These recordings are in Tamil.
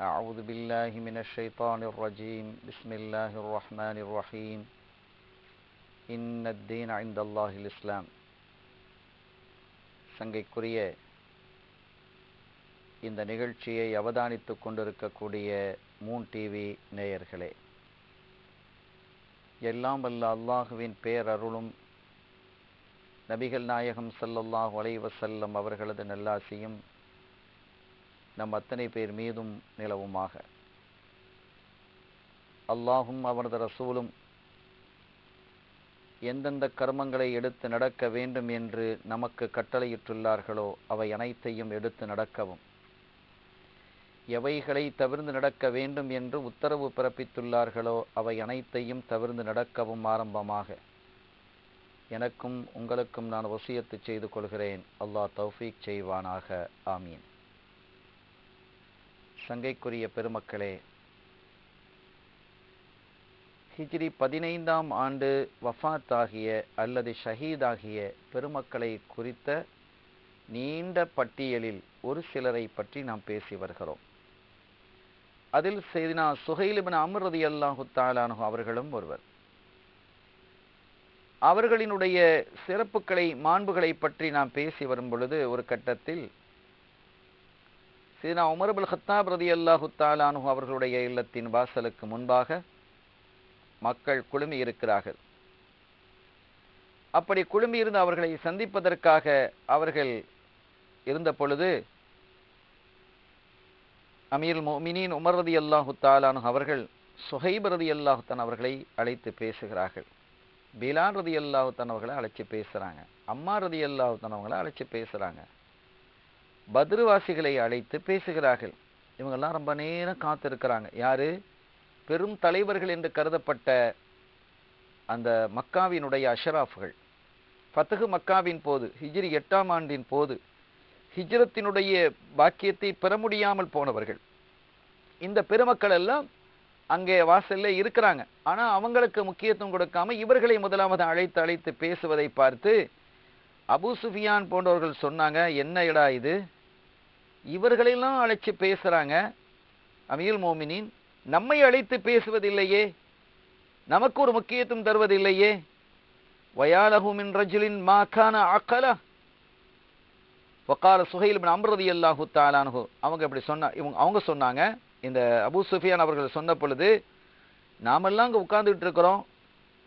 أعوذ بالله من الشيطان الرجيم بسم الله الرحمن الرحيم إن الدين عند الله الإسلام சங்கைக்குரிய இந்த நிகழ்ச்சியை அவதானித்துக் கொண்டிருக்கக்கூடிய மூன் டிவி நேயர்களே எல்லாம் வல்ல அல்லாஹுவின் பேரருளும் நபிகள் நாயகம் ஸல்லல்லாஹு அலைஹி வஸல்லம் அவர்களது நல்லாசியும் நம் அத்தனை பேர் மீதும் நிலவுமாக. அல்லாஹும் அவனது ரசூலும் எந்தெந்த கர்மங்களை எடுத்து நடக்க வேண்டும் என்று நமக்கு கட்டளையிட்டுள்ளார்களோ அவை அனைத்தையும் எடுத்து நடக்கவும். எவைகளை தவிர்ந்து நடக்க வேண்டும் என்று உத்தரவு பிறப்பித்துள்ளார்களோ அவை அனைத்தையும் தவிர்ந்து நடக்கவும் ஆரம்பமாக. எனக்கும் உங்களுக்கும் நான் வசியத்து செய்து கொள்கிறேன். அல்லாஹ் தௌஃபீக் செய்வானாக. ஆமீன். சங்கைக்குரிய பெருமக்களே ஹிஜ்ரி பதினைந்தாம் ஆண்டு வஃத்தாகிய அல்லது ஷஹீதாகிய பெருமக்களை குறித்த நீண்ட பட்டியலில் ஒரு சிலரை பற்றி நாம் பேசி வருகிறோம். அதில் செய்தினா சுஹைலிபின் அமர்ரதி அல்லாஹு தாலானு அவர்களும் ஒருவர். அவர்களினுடைய சிறப்புகளை மாண்புகளை பற்றி நாம் பேசி வரும் பொழுது ஒரு கட்டத்தில் சீனா உமர்புல் ஹத்தாப் ரதி அல்லாஹு தாலானு அவர்களுடைய இல்லத்தின் வாசலுக்கு முன்பாக மக்கள் குழுமி இருக்கிறார்கள். அப்படி குழுமி இருந்து அவர்களை சந்திப்பதற்காக அவர்கள் இருந்த பொழுது அமீர் மோமினின் உமர் ரதி அல்லாஹு தாலானு அவர்கள் சுஹைப் ரதி அல்லாஹுத்தான் அவர்களை அழைத்து பேசுகிறார்கள். பிலான் ரதி அல்லாஹுத்தான் அவர்களை அழைச்சி பேசுகிறாங்க அம்மா ரதி அல்லாஹுத்தான் அவங்களை அழைச்சி பேசுகிறாங்க பத்ருவாசிகளை அழைத்து பேசுகிறார்கள். இவங்கெல்லாம் ரொம்ப நேரம் காத்திருக்கிறாங்க. யாரு? பெரும் தலைவர்கள் என்று கருதப்பட்ட அந்த மக்காவினுடைய அஷராஃப்கள். ஃபத்தகு மக்காவின் போது ஹிஜ்ரி எட்டாம் ஆண்டின் போது ஹிஜ்ரத்தினுடைய பாக்கியத்தை பெற முடியாமல் போனவர்கள். இந்த பெருமக்கள் எல்லாம் அங்கே வாசல்ல இருக்கிறாங்க. ஆனால் அவங்களுக்கு முக்கியத்துவம் கொடுக்காம இவர்களை முதலாவது அழைத்து அழைத்து பேசுவதை பார்த்து அபு சுஃபியான் போன்றவர்கள் சொன்னாங்க என்ன இடா இது? இவர்களெல்லாம் அழைச்சி பேசுகிறாங்க அமீல் மோமினின் நம்மை அழைத்து பேசுவதில்லையே. நமக்கு ஒரு முக்கியத்துவம் தருவதில்லையே. வயாலகுமின் ரஜுலின் மாக்கான அக்கலா ஒக்கால சுஹைல் பின் அம்ரதி அல்லாஹு தாலானு அவங்க இப்படி சொன்னா இவங்க அவங்க சொன்னாங்க இந்த அபு சுஃபியான் அவர்கள் சொன்ன பொழுது நாமெல்லாம் அங்கே உட்கார்ந்துட்டு இருக்கிறோம்.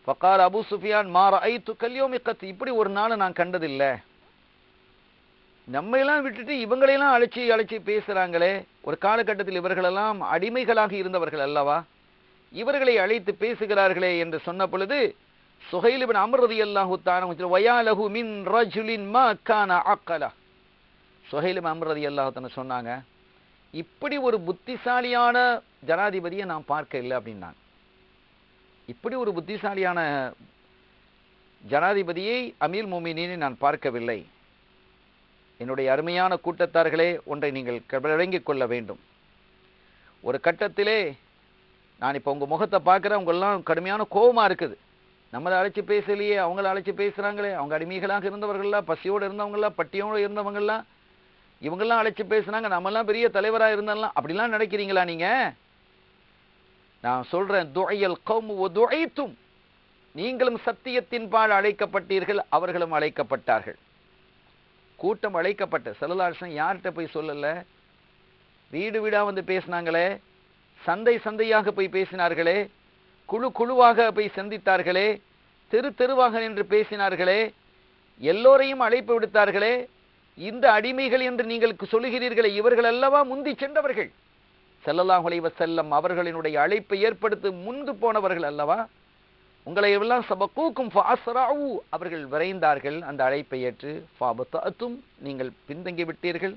ஃபக்கால் அபு சுஃபியான் மாற ஐ து கல்யோமி கத்து இப்படி ஒரு நாள் நான் கண்டதில்லை. நம்மையெல்லாம் விட்டுட்டு இவங்களையெல்லாம் அழைச்சி அழைச்சி பேசுகிறாங்களே ஒரு காலகட்டத்தில் இவர்களெல்லாம் அடிமைகளாக இருந்தவர்கள் அல்லவா? இவர்களை அழைத்து பேசுகிறார்களே என்று சொன்ன பொழுது சுஹைலிபின் அமர்ரதி அல்லாஹு தான வயாலஹு மின் ரஜுலின் மா கான அக்கலா சுஹைலிபின் அமர்ரதி அல்லாஹு சொன்னாங்க இப்படி ஒரு புத்திசாலியான ஜனாதிபதியை நான் பார்க்க இல்லை அப்படின்னாங்க. இப்படி ஒரு புத்திசாலியான ஜனாதிபதியை அமீர் மோமினினை நான் பார்க்கவில்லை. என்னுடைய அருமையான கூட்டத்தார்களே ஒன்றை நீங்கள் விளங்கிக் கொள்ள வேண்டும். ஒரு கட்டத்திலே நான் இப்போ உங்கள் முகத்தை பார்க்குறேன் உங்களெல்லாம் கடுமையான கோபமாக இருக்குது. நம்மளை அழைச்சி பேசலையே அவங்கள அழைச்சி பேசுகிறாங்களே அவங்க அடிமைகளாக இருந்தவர்கள்லாம் பசியோடு இருந்தவங்களாம் பட்டியோடு இருந்தவங்களாம் இவங்கெல்லாம் அழைச்சி பேசுனாங்க நம்மெல்லாம் பெரிய தலைவராக இருந்தெல்லாம் அப்படிலாம் நினைக்கிறீங்களா நீங்கள் நான் சொல்கிறேன் துழையல் கம் துழைத்தும் நீங்களும் சத்தியத்தின் பால் அழைக்கப்பட்டீர்கள் அவர்களும் அழைக்கப்பட்டார்கள். கூட்டம் அழைக்கப்பட்ட செல்லலாசன் யார்கிட்ட போய் சொல்லல? வீடு வீடாக வந்து பேசினாங்களே? சந்தை சந்தையாக போய் பேசினார்களே? குழு குழுவாக போய் சந்தித்தார்களே? தெரு தெருவாக நின்று பேசினார்களே? எல்லோரையும் அழைப்பு விடுத்தார்களே? இந்த அடிமைகள் என்று நீங்கள் சொல்லுகிறீர்களே இவர்கள் அல்லவா முந்தி சென்றவர்கள்? செல்லலாம் செல்லம் அவர்களினுடைய அழைப்பை ஏற்படுத்தி முந்து போனவர்கள் அல்லவா? உங்களை எல்லாம் சபக்கூக்கும் அவர்கள் விரைந்தார்கள் அந்த அழைப்பை ஏற்று ஃபாபத்தும் நீங்கள் பின்தங்கி விட்டீர்கள்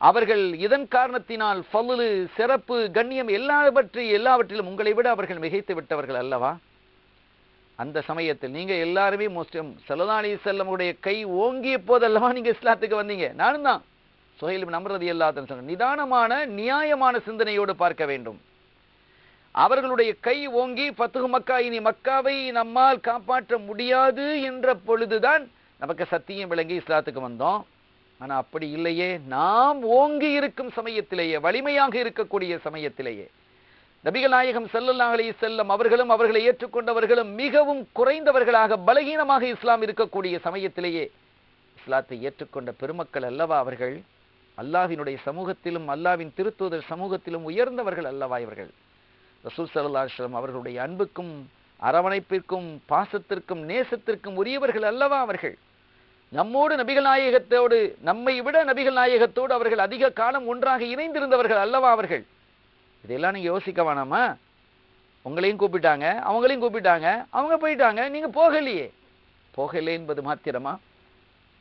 அவர்கள் இதன் காரணத்தினால் ஃபலுலு சிறப்பு கண்ணியம் எல்லாவற்றை எல்லாவற்றிலும் உங்களை விட அவர்கள் மிகைத்து விட்டவர்கள் அல்லவா? அந்த சமயத்தில் நீங்கள் எல்லாருமே முஸ்லிம் சல்லல்லாஹு செல்லமுடைய கை ஓங்கிய போதல்லவா நீங்கள் இஸ்லாத்துக்கு வந்தீங்க? நானும் தான் சுஹைல் நம்புறது எல்லாத்தையும் சொன்ன நிதானமான நியாயமான சிந்தனையோடு பார்க்க வேண்டும். அவர்களுடைய கை ஓங்கி பத்துகு மக்கா இனி மக்காவை நம்மால் காப்பாற்ற முடியாது என்ற பொழுதுதான் நமக்கு சத்தியம் விளங்கி இஸ்லாத்துக்கு வந்தோம். ஆனால் அப்படி இல்லையே. நாம் ஓங்கி இருக்கும் சமயத்திலேயே வலிமையாக இருக்கக்கூடிய சமயத்திலேயே நபிகள் நாயகம் ஸல்லல்லாஹு அலைஹி செல்லம் அவர்களும் அவர்களை ஏற்றுக்கொண்டவர்களும் மிகவும் குறைந்தவர்களாக பலகீனமாக இஸ்லாம் இருக்கக்கூடிய சமயத்திலேயே இஸ்லாத்தை ஏற்றுக்கொண்ட பெருமக்கள் அல்லவா அவர்கள்? அல்லாவினுடைய சமூகத்திலும் அல்லாவின் திருத்தூதர் சமூகத்திலும் உயர்ந்தவர்கள் அல்லவா இவர்கள்? ரசூல் ஸல்லல்லாஹு அவர்களுடைய அன்புக்கும் அரவணைப்பிற்கும் பாசத்திற்கும் நேசத்திற்கும் உரியவர்கள் அல்லவா அவர்கள்? நம்மோடு நபிகள் நாயகத்தோடு நம்மை விட நபிகள் நாயகத்தோடு அவர்கள் அதிக காலம் ஒன்றாக இணைந்திருந்தவர்கள் அல்லவா அவர்கள்? இதெல்லாம் நீங்கள் யோசிக்க வேணாமா? உங்களையும் கூப்பிட்டாங்க அவங்களையும் கூப்பிட்டாங்க அவங்க போயிட்டாங்க நீங்கள் போகலையே. போகலை என்பது மாத்திரமா?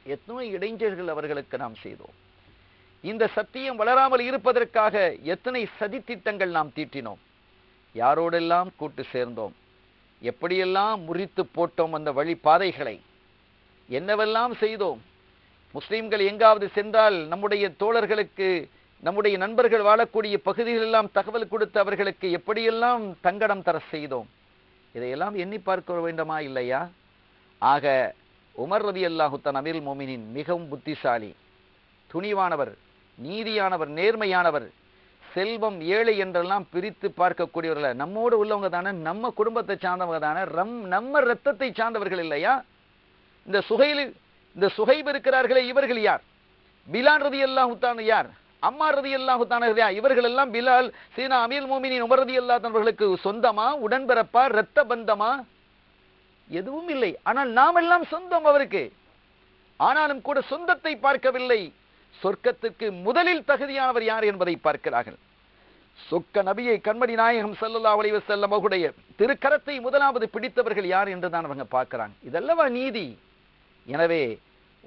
எத்தனை இடைஞ்சல்கள் அவர்களுக்கு நாம் செய்தோம். இந்த சத்தியம் வளராமல் இருப்பதற்காக எத்தனை சதித்திட்டங்கள் நாம் தீட்டினோம்? யாரோடெல்லாம் கூட்டு சேர்ந்தோம்? எப்படியெல்லாம் முறித்து போட்டோம் அந்த வழிபாதைகளை? என்னவெல்லாம் செய்தோம்? முஸ்லீம்கள் எங்காவது சென்றால் நம்முடைய தோழர்களுக்கு நம்முடைய நண்பர்கள் வாழக்கூடிய பகுதிகளெல்லாம் தகவல் கொடுத்து அவர்களுக்கு எப்படியெல்லாம் தங்கடம் தர செய்தோம்? இதையெல்லாம் எண்ணி பார்க்க வேண்டுமா இல்லையா? ஆக உமர் ரதி அல்லாஹுத்தன் அமீர் மோமினின் மிகவும் புத்திசாலி துணிவானவர் நீதியானவர் நேர்மையானவர் செல்வம் ஏழை என்றெல்லாம் பிரித்து பார்க்கக்கூடியவர்கள் நம்மோடு உள்ளவங்க தானே நம்ம குடும்பத்தை சார்ந்தவங்க தானே ரம் நம்ம ரத்தத்தை சார்ந்தவர்கள் இல்லையா? இந்த சுகையில் இந்த சுகைப் இருக்கிறார்களே இவர்கள் யார்? பிலான் ரதி அல்லாஹுத்தான யார்? அம்மா ரதி எல்லாம் யார்? இவர்கள் எல்லாம் பிலால் சீனா அமீர் மோமினின் உமர் ரதி அல்லாதவர்களுக்கு சொந்தமா உடன்பிறப்பா இரத்த பந்தமா? எதுவும் இல்லை. ஆனால் நாம் எல்லாம் சொந்தம் அவருக்கு. ஆனாலும் கூட சொந்தத்தை பார்க்கவில்லை. சொர்க்கத்துக்கு முதலில் தகுதியானவர் யார் என்பதை பார்க்கிறார்கள். சொக்க நபியை கண்மணி நாயகம் ஸல்லல்லாஹு அலைஹி செல்ல அவருடைய திருக்கரத்தை முதலாவது பிடித்தவர்கள் யார் என்று தான் அவங்க பார்க்கிறாங்க. இதல்லவா நீதி. எனவே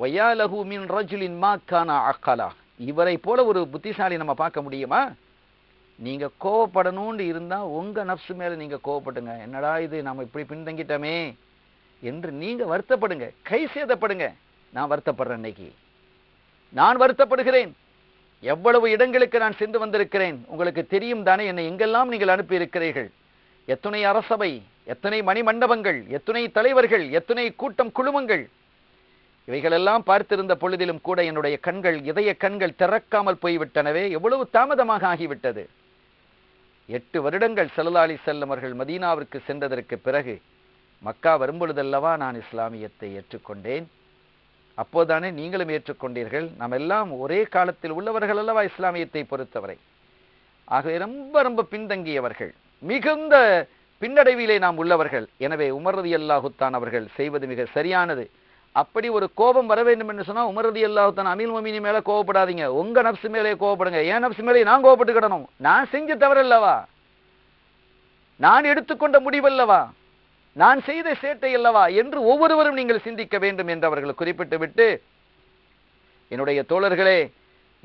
ஒய்யாலகு மின் ரஜுலின் மா கானா அக்கலா இவரை போல ஒரு புத்திசாலி நம்ம பார்க்க முடியுமா? நீங்க கோவப்படணும்னு இருந்தா உங்க நப்சு மேல நீங்க கோவப்படுங்க. என்னடா இது நாம இப்படி பின்தங்கிட்டோமே என்று நீங்க வருத்தப்படுங்க. கை சேதப்படுங்க. நான் வருத்தப்படுறேன் இன்னைக்கு. நான் வருத்தப்படுகிறேன். எவ்வளவு இடங்களுக்கு நான் சென்று வந்திருக்கிறேன் உங்களுக்கு தெரியும் தானே என்னை எங்கெல்லாம் நீங்கள் அனுப்பியிருக்கிறீர்கள். எத்தனை அரசபை எத்தனை மணிமண்டபங்கள் எத்தனை தலைவர்கள் எத்தனை கூட்டம் குழுமங்கள். இவைகளெல்லாம் பார்த்திருந்த பொழுதிலும் கூட என்னுடைய கண்கள் இதய கண்கள் திறக்காமல் போய்விட்டனவே எவ்வளவு தாமதமாக ஆகிவிட்டது. எட்டு வருடங்கள் செல்லலாளி செல்லமர்கள் மதீனாவிற்கு சென்றதற்கு பிறகு மக்கா வரும்பொழுதல்லவா நான் இஸ்லாமியத்தை ஏற்றுக்கொண்டேன். அப்போதானே நீங்களும் ஏற்றுக்கொண்டீர்கள். நாம் எல்லாம் ஒரே காலத்தில் உள்ளவர்கள் அல்லவா இஸ்லாமியத்தை பொறுத்தவரை. ஆகவே ரொம்ப ரொம்ப பின்தங்கியவர்கள் மிகுந்த பின்னடைவிலே நாம் உள்ளவர்கள். எனவே உமரதி அல்லாஹுத்தான் அவர்கள் செய்வது மிக சரியானது. அப்படி ஒரு கோபம் வர வேண்டும் என்று சொன்னால் உமரதி அல்லாஹுத்தான் அமீல் மொமினி மேலே கோவப்படாதீங்க. உங்கள் நப்சு மேலே கோவப்படுங்க. என் நப்சு மேலே நான் கோவப்பட்டுக்கிடணும். நான் செஞ்ச தவறல்லவா நான் எடுத்துக்கொண்ட முடிவல்லவா நான் செய்த சேட்டை அல்லவா என்று ஒவ்வொருவரும் நீங்கள் சிந்திக்க வேண்டும் என்று அவர்கள் குறிப்பிட்டு விட்டு என்னுடைய தோழர்களே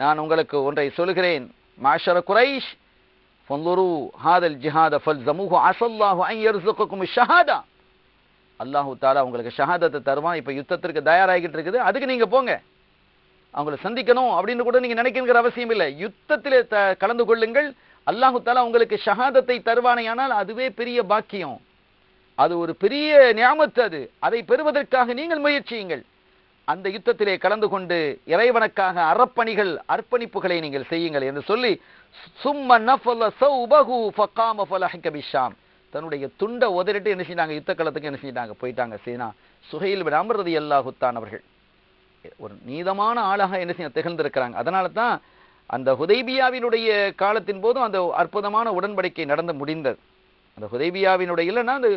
நான் உங்களுக்கு ஒன்றை சொல்கிறேன். மாஷர குரைஷ் ஃபந்துரு ஹாதல் ஜிஹாத ஃபல்ஸமுஹு அஸல்லாஹு அன் யர்ஸுகுக்கும் ஷஹாதா. அல்லாஹு தாலா உங்களுக்கு ஷஹாதத்தை தருவான். இப்போ யுத்தத்திற்கு தயாராகிட்டு இருக்குது. அதுக்கு நீங்கள் போங்க. அவங்கள சந்திக்கணும் அப்படின்னு கூட நீங்கள் நினைக்கிற அவசியம் இல்லை. யுத்தத்தில் த கலந்து கொள்ளுங்கள். அல்லாஹு தாலா உங்களுக்கு ஷஹாதத்தை தருவானேயானால் அதுவே பெரிய பாக்கியம். அது ஒரு பெரிய ஞாபத்து அது. அதை பெறுவதற்காக நீங்கள் முயற்சியுங்கள். அந்த யுத்தத்திலே கலந்து கொண்டு இறைவனுக்காக அறப்பணிகள் அர்ப்பணிப்புகளை நீங்கள் செய்யுங்கள் என்று சொல்லி சும்ம நஃபல தன்னுடைய துண்டை உதறிட்டு என்ன செஞ்சாங்க யுத்த களத்துக்கு என்ன செஞ்சிட்டாங்க? போயிட்டாங்க. சீனா. சுகையில் பின் அமர் ரலியல்லாஹு அவர்கள். ஒரு நீதமான ஆளாக என்ன செய்ய திகழ்ந்திருக்கிறாங்க. அதனால தான் அந்த ஹுதைபியாவினுடைய காலத்தின் போதும் அந்த அற்புதமான உடன்படிக்கை நடந்து முடிந்தது. அந்த ஹுதைபியாவினுடைய இல்லைன்னா அந்த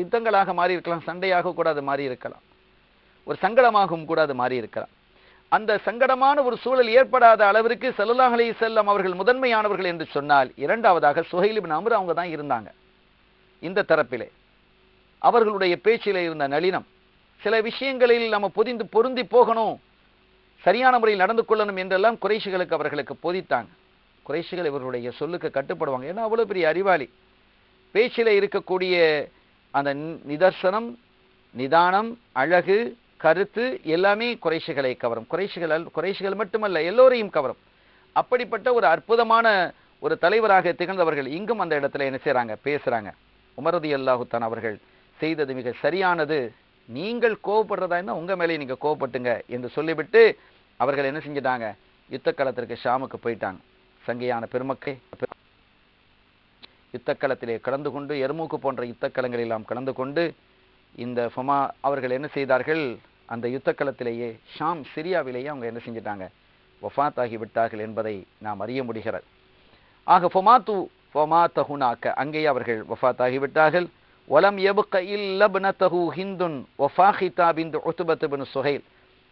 யுத்தங்களாக மாறி இருக்கலாம் சண்டையாக கூட அது மாறி இருக்கலாம் ஒரு சங்கடமாகவும் கூட அது மாறி இருக்கலாம் அந்த சங்கடமான ஒரு சூழல் ஏற்படாத அளவிற்கு ஸல்லல்லாஹு அலைஹி செல்லம் அவர்கள் முதன்மையானவர்கள் என்று சொன்னால் இரண்டாவதாக சுஹைல் அமர் அவங்க தான் இருந்தாங்க. இந்த தரப்பிலே. அவர்களுடைய பேச்சில் இருந்த நளினம். சில விஷயங்களில் நம்ம பொதிந்து பொருந்தி போகணும். சரியான முறையில் நடந்து கொள்ளணும் என்றெல்லாம் குறைஷிகளுக்கு அவர்களுக்கு போதித்தாங்க. குறைஷிகள் இவர்களுடைய சொல்லுக்கு கட்டுப்படுவாங்க. ஏன்னா அவ்வளோ பெரிய அறிவாளி. பேச்சில் இருக்கக்கூடிய அந்த நிதர்சனம் நிதானம் அழகு கருத்து எல்லாமே குறைஷிகளை கவரும். குறைஷிகள் அல்- குறைஷிகள் மட்டுமல்ல எல்லோரையும் கவரும். அப்படிப்பட்ட ஒரு அற்புதமான ஒரு தலைவராக திகழ்ந்தவர்கள் இங்கும் அந்த இடத்துல என்ன செய்கிறாங்க பேசுகிறாங்க உமரதி அல்லாஹுத்தான் அவர்கள் செய்தது மிக சரியானது. நீங்கள் கோவப்படுறதா இருந்தால் உங்கள் மேலே நீங்கள் கோவப்பட்டுங்க என்று சொல்லிவிட்டு அவர்கள் என்ன செஞ்சிட்டாங்க? யுத்த களத்திற்கு ஷாமுக்கு போயிட்டாங்க. சங்கையான பெருமக்கை யுத்தக்களத்திலே கலந்து கொண்டு எருமூக்கு போன்ற யுத்தக்களங்களில் எல்லாம் கலந்து கொண்டு இந்த ஃபமா அவர்கள் என்ன செய்தார்கள்? அந்த யுத்தக்களத்திலேயே ஷாம் சிரியாவிலேயே அவங்க என்ன செஞ்சிட்டாங்க? ஒஃபாத் ஆகிவிட்டார்கள் என்பதை நாம் அறிய முடிகிறது. ஆக ஃபொமாத்து ஃபொமா தகுனாக்க அங்கேயே அவர்கள் வஃபாத் ஆகிவிட்டார்கள். ஒலம் எபுக்க தகு ஹிந்துன் ஒஃபாஹிதா பிந்து ஒத்துபத்து பின் சுஹைல்.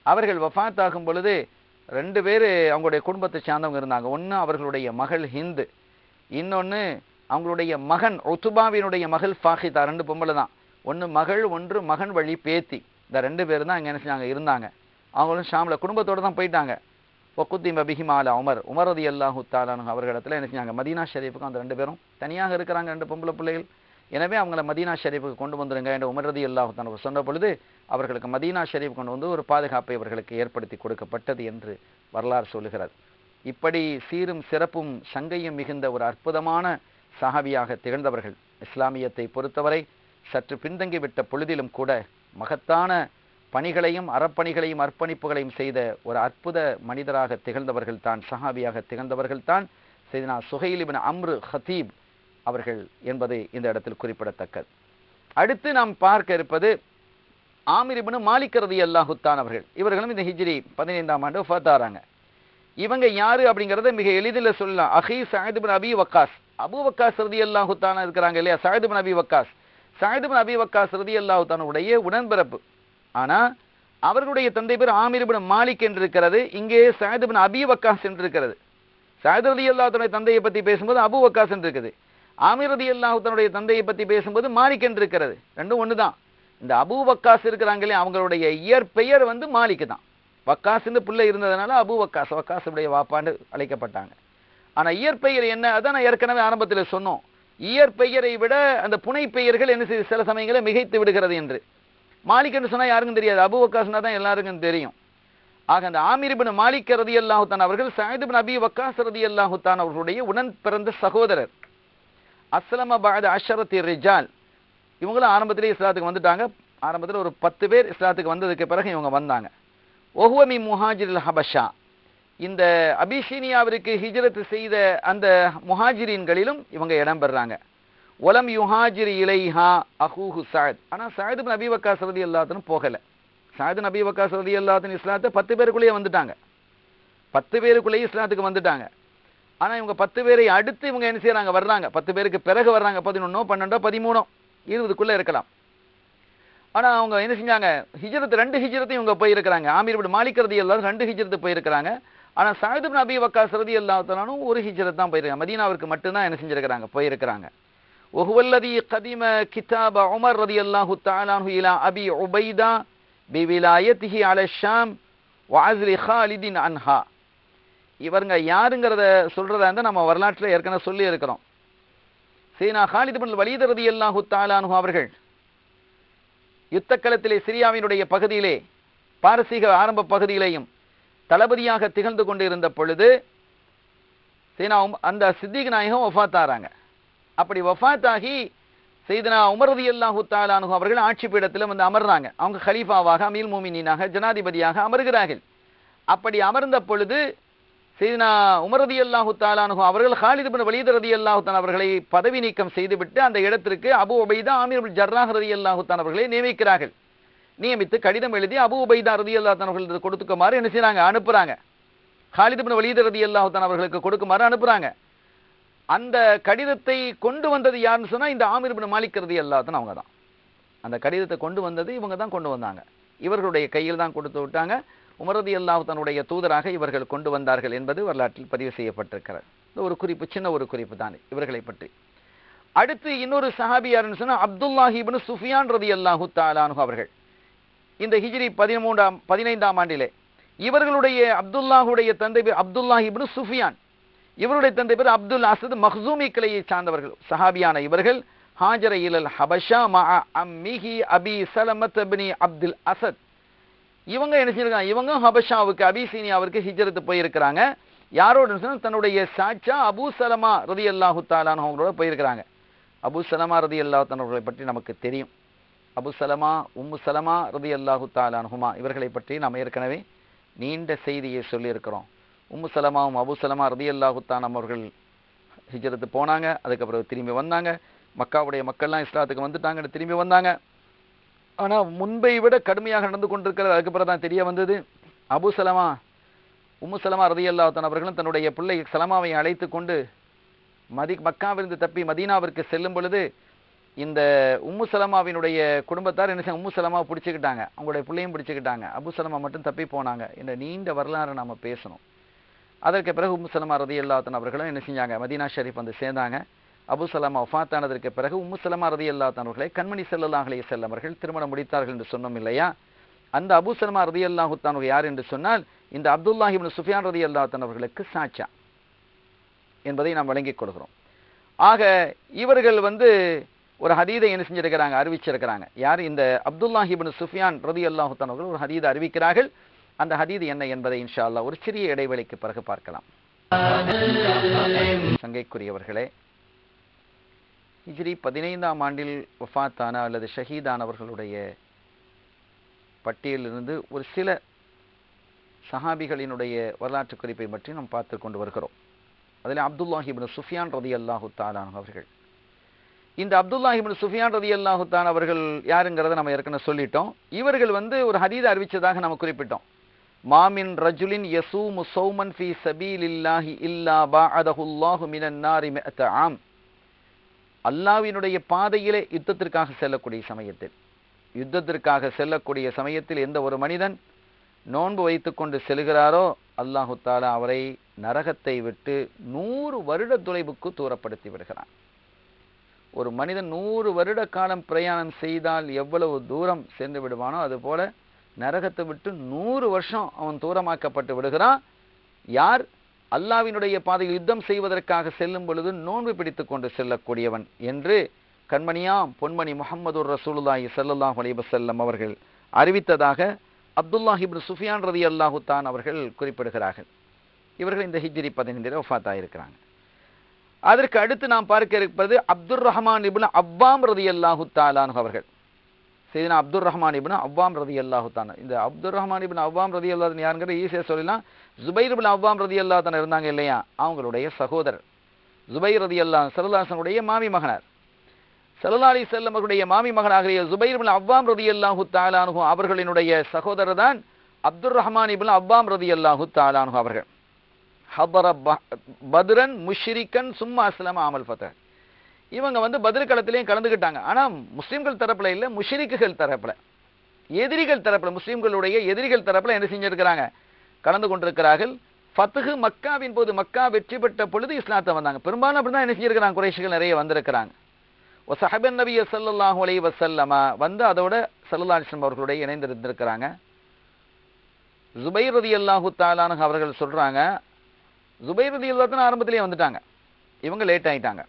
அவர்கள் வஃபாத் ஆகும் பொழுது ரெண்டு பேர் அவங்களுடைய குடும்பத்தை சார்ந்தவங்க இருந்தாங்க. ஒன்று அவர்களுடைய மகள் ஹிந்து. இன்னொன்று அவங்களுடைய மகன் ஒத்துபாவினுடைய மகள் ஃபாஹிதா ரெண்டு பொம்பளை தான். ஒன்று மகள் ஒன்று மகன் வழி பேத்தி. இந்த ரெண்டு பேர் தான் இங்கே என்ன அங்கே இருந்தாங்க. அவங்களும் ஷாமில் குடும்பத்தோடு தான் போயிட்டாங்க. ஒக்குத்தி மபிஹிமால உமர். உமரதி அல்லாஹு தாலானு அவர்களிடத்தில் என்ன செஞ்சாங்க? மதீனா ஷரீஃபுக்கும் அந்த ரெண்டு பேரும் தனியாக இருக்கிறாங்க ரெண்டு பொம்பளை பிள்ளைகள். எனவே அவங்கள மதீனா ஷரீஃபுக்கு கொண்டு வந்துருங்க என்று உமரதி அல்லாஹு தான் சொன்ன பொழுது அவர்களுக்கு மதீனா ஷரீஃப் கொண்டு வந்து ஒரு பாதுகாப்பை அவர்களுக்கு ஏற்படுத்தி கொடுக்கப்பட்டது என்று வரலாறு சொல்லுகிறது. இப்படி சீரும் சிறப்பும் சங்கையும் மிகுந்த ஒரு அற்புதமான சஹாபியாக திகழ்ந்தவர்கள் இஸ்லாமியத்தை பொறுத்தவரை சற்று பின்தங்கிவிட்ட பொழுதிலும் கூட மகத்தான பணிகளையும் அறப்பணிகளையும் அர்ப்பணிப்புகளையும் செய்த ஒரு அற்புத மனிதராக திகழ்ந்தவர்கள் தான் சஹாபியாக திகழ்ந்தவர்கள் தான் செய்தினா சுஹைலிபின் அம்ரு ஹதீப் அவர்கள் என்பது இந்த இடத்தில் குறிப்பிடத்தக்கது. அடுத்து நாம் பார்க்க இருப்பது ஆமிரிபனு மாலிக்கிறது அல்லாஹுத்தான் அவர்கள். இவர்களும் இந்த ஹிஜ்ரி பதினைந்தாம் ஆண்டு ஃபத்தாராங்க இவங்க யாரு அப்படிங்கிறத மிக எளிதில் சொல்லலாம். அஹி சாயிதுபின் அபி வக்காஸ். அபு வக்காஸ் ரதி அல்லாஹுத்தான இருக்கிறாங்க இல்லையா? சாயதுபன் அபி வக்காஸ். சாயதுபன் அபி வக்காஸ் ரதி அல்லாஹுத்தானுடைய உடன்பிறப்பு. ஆனால் அவர்களுடைய தந்தை பேர் ஆமிர்பின் மாலிக் என்று இருக்கிறது இங்கே சாயதுபின் அபி வக்காஸ் என்று இருக்கிறது சாயது ரதி அல்லாஹுடைய தந்தையை பற்றி பேசும்போது அபு வக்காஸ் என்று இருக்குது ஆமீர் ரதி அல்லாஹுத்தனுடைய தந்தையை பற்றி பேசும்போது மாலிக் என்று இருக்கிறது ரெண்டும் ஒன்று தான். இந்த அபு வக்காஸ் இருக்கிறாங்களே அவங்களுடைய இயற்பெயர் வந்து மாலிக்கு தான். வக்காஸ்னு பிள்ளை இருந்ததுனால அபு வக்காஸ் வக்காஸுடைய வாப்பாண்டு அழைக்கப்பட்டாங்க. ஆனால் இயற்பெயர் என்ன? அதான் நான் ஏற்கனவே ஆரம்பத்தில் சொன்னோம். இயற்பெயரை விட அந்த புனை பெயர்கள் என்ன செய்யுது சில சமயங்களில் மிகைத்து விடுகிறது என்று. மாலிக் என்று யாருக்கும் தெரியாது. அபுவக்காஸ்னா தான் எல்லாருக்கும் தெரியும். ஆக அந்த ஆமீர் மாலிக் ரதி அல்லாஹுத்தான் அவர்கள் சாயிதுபின் அபி வக்காஸ் ரதி அல்லாஹுத்தான் அவர்களுடைய உடன் பிறந்த சகோதரர். அஸ்லமபாத் அஷரத்தி ரிஜால். இவங்களும் ஆரம்பத்திலே இஸ்லாத்துக்கு வந்துட்டாங்க. ஆரம்பத்தில் ஒரு பத்து பேர் இஸ்லாத்துக்கு வந்ததுக்கு பிறகு இவங்க வந்தாங்க. ஒஹுவமி முஹாஜிரில் ஹபஷா. இந்த அபிஷீனியாவிற்கு ஹிஜ்ரத் செய்த அந்த முஹாஜிரின்களிலும் இவங்க இடம் பெறாங்க ஒலம் யுஹாஜிர் இலைஹா அஹூஹு சாயத் ஆனால் சாயது நபி வக்காஸ் ரதி அல்லாத்தனும் போகலை. சாயது நபி வக்காஸ் ரதி எல்லாத்தனும் இஸ்லாத்தை பத்து பேருக்குள்ளேயே வந்துட்டாங்க. பத்து பேருக்குள்ளேயே இஸ்லாத்துக்கு வந்துட்டாங்க. ஆனால் இவங்க பத்து பேரை அடுத்து இவங்க என்ன செய்கிறாங்க வர்றாங்க. பத்து பேருக்கு பிறகு வர்றாங்க. பதினொன்றோ பன்னெண்டோ பதிமூணோ இருபதுக்குள்ளே இருக்கலாம். ஆனால் அவங்க என்ன செஞ்சாங்க? ஹிஜ்ரத் ரெண்டு ஹிஜ்ரத்தையும் இவங்க போயிருக்கிறாங்க. ஆமீர் மாலிக்கிறது மாலிக் எல்லாரும் ரெண்டு ஹிஜ்ரத்து போயிருக்கிறாங்க. ஆனால் சாயது நபி வக்கா ரதி அல்லாத்தாலும் ஒரு ஹிஜரத் தான் போயிருக்காங்க. மதீனாவிற்கு மட்டும்தான் என்ன செஞ்சிருக்கிறாங்க? போயிருக்கிறாங்க. ஒஹுவல்லதி கதிம கிதாப உமர் ரதி அல்லாஹு தாலாஹு இலா அபி உபைதா பிவிலாயத்திஹி அலஷாம் வாஸ்ரி ஹாலிதின் அன்ஹா இவருங்க யாருங்கிறத சொல்கிறதா இருந்தால் நம்ம வரலாற்றில் ஏற்கனவே சொல்லியிருக்கிறோம். சீனா ஹாலித் பின் வலீத் ரதி அல்லாஹு தாலானு அவர்கள் யுத்தக்களத்திலே சிரியாவினுடைய பகுதியிலே பாரசீக ஆரம்ப பகுதியிலேயும் தளபதியாக திகழ்ந்து கொண்டிருந்த பொழுது சீனா உம்- அந்த சித்திக் நாயகம் வஃபாத்தாராங்க அப்படி வஃபாத்தாகி செய்தனா உமரதி அல்லாஹு தாலானு அவர்கள் ஆட்சி பீடத்தில் வந்து அமர்றாங்க. அவங்க ஹலீஃபாவாக அமீல் மூமினாக ஜனாதிபதியாக அமர்கிறார்கள். அப்படி அமர்ந்த பொழுது செய்தனா உமரதி அல்லாஹு தாலானு அவர்கள் ஹாலித் பின் வலீத் ரதி அல்லாஹு அவர்களை பதவி நீக்கம் செய்துவிட்டு அந்த இடத்திற்கு அபு ஒபைதா ஆமீர் ஜர்ராஹ் ரதி அல்லாஹுத்தான் அவர்களை நியமிக்கிறார்கள். நியமித்து கடிதம் எழுதி அபு உபைதா ரதி அல்லாஹ் அவர்களுக்கு கொடுத்துக்குமாறு என்ன செய்யறாங்க அனுப்புறாங்க. ஹாலித் பின் ரதி அல்லாஹத்தான் அவர்களுக்கு கொடுக்குமாறு அனுப்புறாங்க. அந்த கடிதத்தை கொண்டு வந்தது யாருன்னு சொன்னால் இந்த ஆமிர்பின் மாலிக் ரதி அல்லாத்தான் அவங்க தான் அந்த கடிதத்தை கொண்டு வந்தது இவங்க தான் கொண்டு வந்தாங்க. இவர்களுடைய கையில் தான் கொடுத்து விட்டாங்க. உமரதி அல்லாஹ் தன்னுடைய தூதராக இவர்கள் கொண்டு வந்தார்கள் என்பது வரலாற்றில் பதிவு செய்யப்பட்டிருக்கிறார் இந்த ஒரு குறிப்பு சின்ன ஒரு குறிப்பு தான் இவர்களை பற்றி. அடுத்து இன்னொரு சஹாபி யாருன்னு சொன்னா சுஃபியான் ரதி அல்லாஹு தாலானு அவர்கள். இந்த ஹிஜ்ரி பதிமூன்றாம் பதினைந்தாம் ஆண்டிலே. இவர்களுடைய அப்துல்லாஹுடைய தந்தை பேர் அப்துல்லாஹ் இப்னு சுஃபியான். இவருடைய தந்தை பேர் அப்துல் அசத் மஹூமி கிளையை சார்ந்தவர்கள். சஹாபியான இவர்கள் ஹாஜர இலல் ஹபஷா மா அம்மிஹி அபி சலமத் அபினி அப்துல் அசத். இவங்க என்ன செஞ்சிருக்காங்க இவங்க ஹபஷாவுக்கு அபிசீனியாவிற்கு ஹிஜரத்து போயிருக்கிறாங்க. யாரோட தன்னுடைய சாச்சா அபூ சலமா ரதி அல்லாஹு தாலான் அவங்களோட போயிருக்கிறாங்க. அபு சலமா ரதி அல்லாஹ் தன்னவர்களை பற்றி நமக்கு தெரியும். அபு சலமா உம்மு சலமா ரதி அல்லாஹு தாலான்ஹுமா இவர்களை பற்றி நாம் ஏற்கனவே நீண்ட செய்தியை சொல்லியிருக்கிறோம். உம்மு சலமாவும் அபு சலமா ரதி அல்லாஹு அவர்கள் ஹிஜரத்து போனாங்க அதுக்கப்புறம் திரும்பி வந்தாங்க. மக்காவுடைய மக்கள்லாம் இஸ்லாத்துக்கு வந்துட்டாங்கன்னு திரும்பி வந்தாங்க. ஆனால் முன்பை விட கடுமையாக நடந்து கொண்டிருக்கிறது அதுக்கப்புறம் தான் தெரிய வந்தது. அபு சலமா உம்மு சலமா ரதி அல்லாஹான் அவர்களும் தன்னுடைய பிள்ளை சலமாவை அழைத்து கொண்டு மதி மக்காவிலிருந்து தப்பி மதீனாவிற்கு செல்லும் பொழுது இந்த உம்மு சலமாவினுடைய குடும்பத்தார் என்ன உம்மு சலமாவை பிடிச்சிக்கிட்டாங்க. அவங்களுடைய பிள்ளையும் பிடிச்சிக்கிட்டாங்க. அபு சலமா மட்டும் தப்பி போனாங்க. இந்த நீண்ட வரலாறு நாம் பேசணும். அதற்கு பிறகு உம்மு சலமா ரதி அல்லாத்தன் அவர்களும் என்ன செஞ்சாங்க? மதீனா ஷரீப் வந்து சேர்ந்தாங்க. அபு சலமா ஒஃபாத்தானதற்கு பிறகு உம்மு சலமா ரதி அல்லாத்தன் அவர்களை கண்மணி செல்லல்லாஹ் செல்லவர்கள் திருமணம் முடித்தார்கள் என்று சொன்னோம் இல்லையா? அந்த அபு சலமா ரதி அல்லாஹுத்தான் யார் என்று சொன்னால் இந்த அப்துல்லாஹி சுஃபியான் ரதி அல்லாத்தன் அவர்களுக்கு சாச்சா என்பதை நாம் வழங்கிக் கொள்கிறோம். ஆக இவர்கள் வந்து ஒரு ஹதீதை என்ன செஞ்சிருக்கிறாங்க? அறிவிச்சிருக்கிறாங்க. யார்? இந்த அப்துல்லாஹிபனு சுஃபியான் ரதி அல்லாஹுத்தானவர்கள் அவர்கள் ஒரு ஹதீதை அறிவிக்கிறார்கள். அந்த ஹதீது என்ன என்பதை இன்ஷா அல்லாஹ் ஒரு சிறிய இடைவெளிக்கு பிறகு பார்க்கலாம். சங்கைக்குரியவர்களே ஹிஜ்ரி பதினைந்தாம் ஆண்டில் வஃபாத்தான அல்லது ஷஹீதானவர்களுடைய பட்டியலிருந்து ஒரு சில சஹாபிகளினுடைய வரலாற்று குறிப்பை பற்றி நாம் பார்த்து கொண்டு வருகிறோம். அதில் அப்துல்லாஹிபின் சுஃபியான் ரதி அல்லாஹு தாலான் அவர்கள் இந்த அப்துல்லாஹி இப்னு சுஃபியான் ரதி அல்லாஹுத்தான் அவர்கள் யாருங்கிறத நம்ம ஏற்கனவே சொல்லிட்டோம். இவர்கள் வந்து ஒரு ஹதீதை அறிவிச்சதாக நம்ம குறிப்பிட்டோம். மாமின் ரஜுலின் யசூமு சௌமன் ஃபி சபீல் இல்லாஹி இல்லா பா அதஹுல்லாஹு மினன்னாரி ஆம். அல்லாவினுடைய பாதையிலே யுத்தத்திற்காக செல்லக்கூடிய சமயத்தில் யுத்தத்திற்காக செல்லக்கூடிய சமயத்தில் எந்த ஒரு மனிதன் நோன்பு வைத்துக்கொண்டு செல்கிறாரோ அல்லாஹு தாலா அவரை நரகத்தை விட்டு நூறு வருட தொலைவுக்கு தூரப்படுத்தி விடுகிறான். ஒரு மனிதன் நூறு வருட காலம் பிரயாணம் செய்தால் எவ்வளவு தூரம் சென்று விடுவானோ அதுபோல நரகத்தை விட்டு நூறு வருஷம் அவன் தூரமாக்கப்பட்டு விடுகிறான். யார்? அல்லாவினுடைய பாதையில் யுத்தம் செய்வதற்காக செல்லும் பொழுது நோன்பு பிடித்து கொண்டு செல்லக்கூடியவன் என்று கண்மணியாம் பொன்மணி முகமது ரசூலுல்லாஹி சல்லாஹ் அலிபசல்லம் அவர்கள் அறிவித்ததாக அப்துல்லாஹ் இப்னு சுஃபியான் ரதி அல்லாஹுத்தான் அவர்கள் குறிப்பிடுகிறார்கள். இவர்கள் இந்த ஹிஜ்ரி பதினைந்தில் ஒஃபாத்தா இருக்கிறாங்க அதற்கு அடுத்து நாம் பார்க்க இருப்பது அப்துர் ரஹ்மான் இப்னு அவ்வாம் ரதி அல்லாஹு தாலான் அவர்கள். செய்தினா அப்துர் ரஹ்மான் இப்னு அவ்வாம் ரதி அல்லாஹு இந்த அப்துர் ரஹ்மான் இபின் அவ்வாம் ரதி அல்லாதன் யாருங்கிற ஈஸியாக சொல்லலாம் ஜுபைர் இபின் அவ்வாம் ரதி அல்லாதன் இருந்தாங்க இல்லையா? அவங்களுடைய சகோதரர். ஜுபைர் ரதி அல்லாஹ் சரதாசனுடைய மாமி மகனார். சல்லா அலி செல்லம் அவர்களுடைய மாமி மகனாகிய ஜுபைர் இபின் அவ்வாம் ரதி அல்லாஹு தாலானு அவர்களினுடைய சகோதரர் தான் அப்துர் ரஹ்மான் இபின் அவ்வாம் ரதி அல்லாஹு தாலானு அவர்கள். ஹபர பத்ரன் முஷ்ரிக்கன் சும்மா அஸ்லம அமல் ஃபத்தர் இவங்க வந்து பதிர்களத்திலையும் கலந்துக்கிட்டாங்க ஆனால் முஸ்லீம்கள் தரப்பில் இல்லை முஷ்ரிக்குகள் தரப்பில். எதிரிகள் தரப்பில் முஸ்லீம்களுடைய எதிரிகள் தரப்பில் என்ன செஞ்சிருக்கிறாங்க? கலந்து கொண்டிருக்கிறார்கள். ஃபத்துகு மக்காவின் போது மக்கா வெற்றி பெற்ற பொழுது இஸ்லாத்தை வந்தாங்க. பெரும்பாலும் அப்படிதான் என்ன செஞ்சிருக்கிறாங்க? குறைஷிகள் நிறைய வந்திருக்கிறாங்க. ஒரு சஹபன் நபி சல்லாஹூ அலி வசல்லமா வந்து அதோட சல்லா அலிஸ்லம் அவர்களுடைய இணைந்திருந்திருக்கிறாங்க. ஜுபைர் ரதி அல்லாஹு தாலானு அவர்கள் சொல்கிறாங்க ஜுபைர் ரதி அல்லாத்தான் ஆரம்பத்திலேயே வந்துட்டாங்க. இவங்க லேட் ஆகிட்டாங்க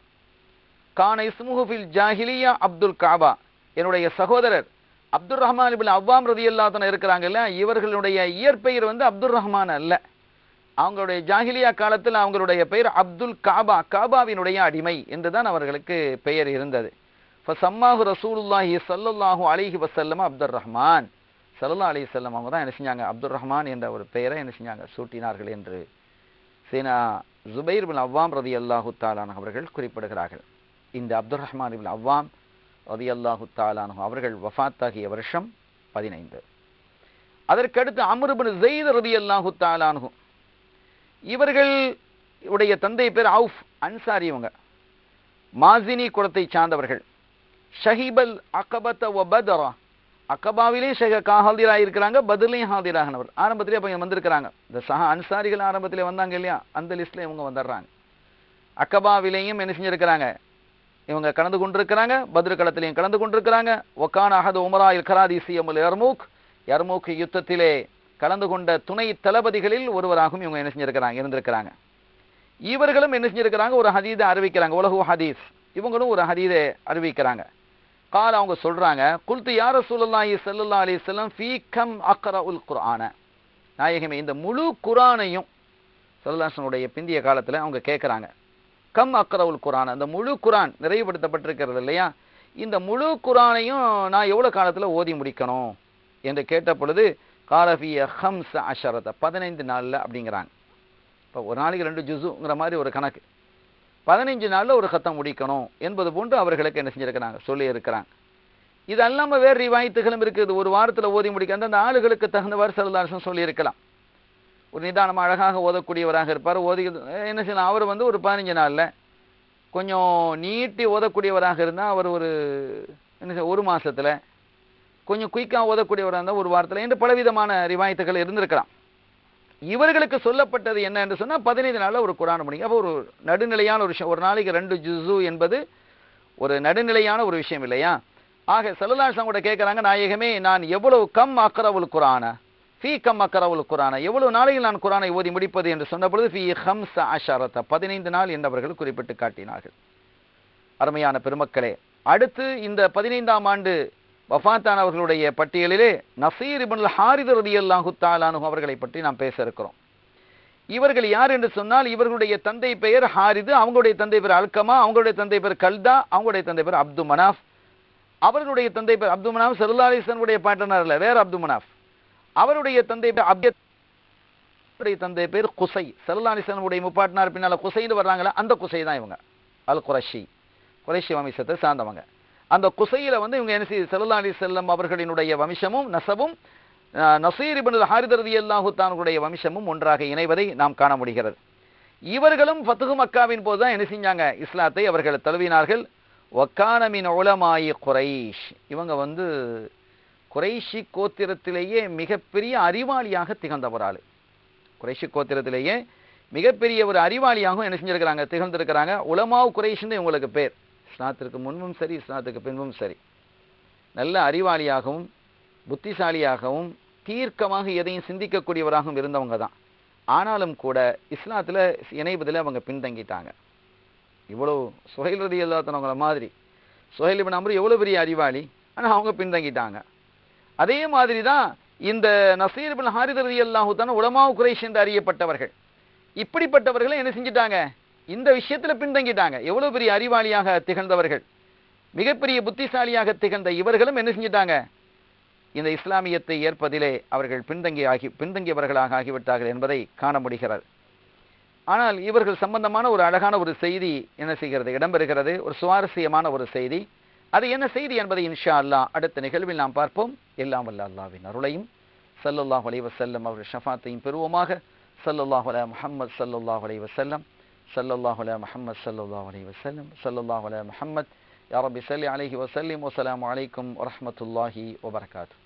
கான இஸ்முஹுஃபில் ஜாஹிலியா அப்துல் காபா என்னுடைய சகோதரர் அப்துல் ரஹ்மான் இபில் அவ்வாம் ரதி அல்லாத்தன இருக்கிறாங்கல்ல இவர்களுடைய இயற்பெயர் வந்து அப்துல் ரஹ்மான் அல்ல. அவங்களுடைய ஜாஹிலியா காலத்தில் அவங்களுடைய பெயர் அப்துல் காபா காபாவினுடைய அடிமை என்றுதான் அவர்களுக்கு பெயர் இருந்தது. இப்போ சம்மாஹு ரசூலுல்லாஹி சல்லல்லாஹு அலிஹி வசல்லம் அப்துல் ரஹ்மான். சல்லா அலி செல்லம் அவங்க தான் என்ன செஞ்சாங்க? அப்துல் ரஹ்மான் என்ற ஒரு பெயரை என்ன செஞ்சாங்க? சூட்டினார்கள் என்று சீனா ஜுபைர் பின் அவ்வாம் ரதி அல்லாஹு தாலானு அவர்கள் குறிப்பிடுகிறார்கள். இந்த அப்துல் ரஹ்மான் இபின் அவ்வாம் ரதி அல்லாஹு தாலானு அவர்கள் வஃத்தாகிய வருஷம் பதினைந்து. அதற்கடுத்து அமருபின் ஜெயித் ரதி அல்லாஹு தாலானு. இவர்கள் உடைய தந்தை பேர் அவுஃப் அன்சாரி இவங்க. மாசினி குலத்தை சார்ந்தவர்கள். ஷஹீபல் அகபத்த ஒ அக்கபாவிலேயும் ஷெக ஹாதிரா இருக்கிறாங்க பதிலையும் ஹாதிராகனவர். ஆரம்பத்திலே அப்போ வந்திருக்கிறாங்க. இந்த சஹா அன்சாரிகள் ஆரம்பத்தில் வந்தாங்க இல்லையா? அந்த லிஸ்ட்டில் இவங்க வந்துடுறாங்க அக்கபாவிலேயும் என்ன செஞ்சுருக்கிறாங்க? இவங்க கலந்து கொண்டிருக்கிறாங்க பதிர்களத்திலையும் கலந்து கொண்டிருக்கிறாங்க. ஒக்கான் அகது உமரா இல் கராதி சிஎம்எல் யர்மூக். யர்மூக் யுத்தத்திலே கலந்து கொண்ட துணை தளபதிகளில் ஒருவராகவும் இவங்க என்ன செஞ்சிருக்கிறாங்க இருந்திருக்கிறாங்க. இவர்களும் என்ன செஞ்சிருக்கிறாங்க? ஒரு ஹதீதை அறிவிக்கிறாங்க. உலகு ஹதீஸ். இவங்களும் ஒரு ஹதீதை அறிவிக்கிறாங்க. கால அவங்க சொல்றாங்க குல்து யார சூழல்லாஹி செல்லல்லா அலி செல்லம் ஃபீ கம் அக்ர உல் குரான நாயகமே இந்த முழு குரானையும் சல்லாசனுடைய பிந்திய காலத்தில் அவங்க கேட்குறாங்க கம் அக்கர உல் குரான் அந்த முழு குரான் நிறைவுபடுத்தப்பட்டிருக்கிறது இல்லையா? இந்த முழு குரானையும் நான் எவ்வளோ காலத்தில் ஓதி முடிக்கணும்? என்று கேட்ட பொழுது காலஃபிய ஹம்ஸ் அஷரத்தை பதினைந்து நாளில் அப்படிங்கிறாங்க. இப்போ ஒரு நாளைக்கு ரெண்டு ஜுசுங்கிற மாதிரி ஒரு கணக்கு. பதினைஞ்சு நாளில் ஒரு கத்தம் முடிக்கணும் என்பது போன்று அவர்களுக்கு என்ன செஞ்சுருக்கிறாங்க சொல்லியிருக்கிறாங்க. இது அல்லாமல் வேறு ரிவாயத்துகளும் இருக்குது ஒரு வாரத்தில் ஓதி முடிக்க அந்த ஆளுகளுக்கு தகுந்தவாறு சரதாரசன் சொல்லியிருக்கலாம். ஒரு நிதானமாக அழகாக ஓதக்கூடியவராக இருப்பார். ஓதி என்ன செய்யலாம்? அவர் வந்து ஒரு பதினஞ்சு நாளில் கொஞ்சம் நீட்டி ஓதக்கூடியவராக இருந்தால் அவர் ஒரு என்ன செய்ய ஒரு மாதத்தில் கொஞ்சம் குயிக்காக ஓதக்கூடியவராக இருந்தால் ஒரு வாரத்தில் என்று பலவிதமான ரிவாயத்துகள் இருந்திருக்கலாம். இவர்களுக்கு சொல்லப்பட்டது என்ன என்று சொன்னால் பதினைந்து நாளில் ஒரு குரான் முடியும் அப்போ ஒரு நடுநிலையான ஒரு விஷயம். ஒரு நாளைக்கு ரெண்டு ஜுசு என்பது ஒரு நடுநிலையான ஒரு விஷயம் இல்லையா? ஆக செல்லலாசம் கூட கேட்குறாங்க நாயகமே நான் எவ்வளவு கம் அக்கரவுல் குரானா ஃபீ கம் அக்கரவுல் குரானா எவ்வளவு நாளையில் நான் குரானை ஓதி முடிப்பது? என்று சொன்ன பொழுது ஃபீ ஹம்ச அஷரத்த பதினைந்து நாள் என்றவர்கள் குறிப்பிட்டு காட்டினார்கள். அருமையான பெருமக்களே அடுத்து இந்த பதினைந்தாம் ஆண்டு வஃத்தானவர்களுடைய பட்டியலிலே நசீர் இபுல் ஹாரிதர் ரதியல்லாஹு தாலானு அவர்களை பற்றி நாம் பேச இருக்கிறோம். இவர்கள் யார் என்று சொன்னால் இவர்களுடைய தந்தை பெயர் ஹாரிது அவங்களுடைய தந்தை பேர் அல்கமா அவங்களுடைய தந்தை பேர் கல்தா அவங்களுடைய தந்தை பேர் அப்து மனாஃப். அவர்களுடைய தந்தை பேர் அப்து மனாஃப் சல்லா அலிசனுடைய பாட்டனர் இல்ல வேற அப்து மனாஃப். அவருடைய தந்தை பேர் அப்யத் தந்தை பேர் குசை. சல்லா அலிசனுடைய முப்பாட்டினார் பின்னால் குசைன்னு வர்றாங்களே அந்த குசை தான் இவங்க அல் குரஷி குரேஷி வம்சத்தை சார்ந்தவங்க. அந்த குசையில வந்து இவங்க என்ன செய்ய செல்லா செல்லம் அவர்களினுடைய வம்சமும் நசவும் நசீர் இபின் ஹாரிதரதி அல்லாஹுத்தானுடைய வம்சமும் ஒன்றாக இணைவதை நாம் காண முடிகிறது. இவர்களும் ஃபத்துகு மக்காவின் போது தான் என்ன செஞ்சாங்க? இஸ்லாத்தை அவர்கள் தழுவினார்கள். ஒக்கானமின் உலமாயி குறைஷ் இவங்க வந்து குறைஷி கோத்திரத்திலேயே மிகப்பெரிய அறிவாளியாக திகழ்ந்தவர் ஆள். குறைஷி கோத்திரத்திலேயே மிகப்பெரிய ஒரு அறிவாளியாகவும் என்ன செஞ்சுருக்கிறாங்க? திகழ்ந்திருக்கிறாங்க. உலமாவு குறைஷ்னு இவங்களுக்கு பேர். ஸ்நாத்திற்கு முன்பும் சரி ஸ்நாத்துக்கு பின்பும் சரி. நல்ல அறிவாளியாகவும் புத்திசாலியாகவும் தீர்க்கமாக எதையும் சிந்திக்கக்கூடியவராகவும் இருந்தவங்க தான். ஆனாலும் கூட இஸ்லாத்தில் இணைவதில் அவங்க பின்தங்கிட்டாங்க. இவ்வளோ சுஹைல் ரதி இல்லாதவங்கள மாதிரி. சுஹைல் இபின் அம்ரு எவ்வளோ பெரிய அறிவாளி? ஆனால் அவங்க பின்தங்கிட்டாங்க. அதே மாதிரி தான் இந்த நசீர் பின் ஹாரித் ரதி அல்லாஹூ தானே உலமாவு குறைஷ் என்று அறியப்பட்டவர்கள். இப்படிப்பட்டவர்களை என்ன செஞ்சிட்டாங்க? இந்த விஷயத்தில் பின்தங்கிட்டாங்க. எவ்வளவு பெரிய அறிவாளியாக திகழ்ந்தவர்கள். மிகப்பெரிய புத்திசாலியாக திகழ்ந்த இவர்களும் என்ன செஞ்சிட்டாங்க? இந்த இஸ்லாமியத்தை ஏற்பதிலே அவர்கள் பின்தங்கி ஆகி பின்தங்கியவர்களாக ஆகிவிட்டார்கள் என்பதை காண முடிகிறது. ஆனால் இவர்கள் சம்பந்தமான ஒரு அழகான ஒரு செய்தி என்ன செய்கிறது? இடம்பெறுகிறது. ஒரு சுவாரஸ்யமான ஒரு செய்தி. அது என்ன செய்தி என்பதை இன்ஷா அல்லாஹ் அடுத்த நிகழ்வில் நாம் பார்ப்போம். எல்லாம் வல்ல அல்லாவின் அருளையும் சல்லல்லாஹ் அலைவசல்லம் அவர்கள் ஷஃபாத்தையும் பெறுவோமாக. சல்லல்லாஹு அலா முஹம்மத் அலைவசல்லம் அலைஹி வஸல்லம் சல்லல்லாஹு அலா முஹம்மத் சல்லல்லாஹு அலைஹி வஸல்லம் சல்லல்லாஹு அலா முஹம்மத் யா ரப்பி ஸல்லி அலைஹி வஸல்லிம் வஸலாமு அலைக்கும் வரஹ்மத்துல்லாஹி வபரகாத்துஹு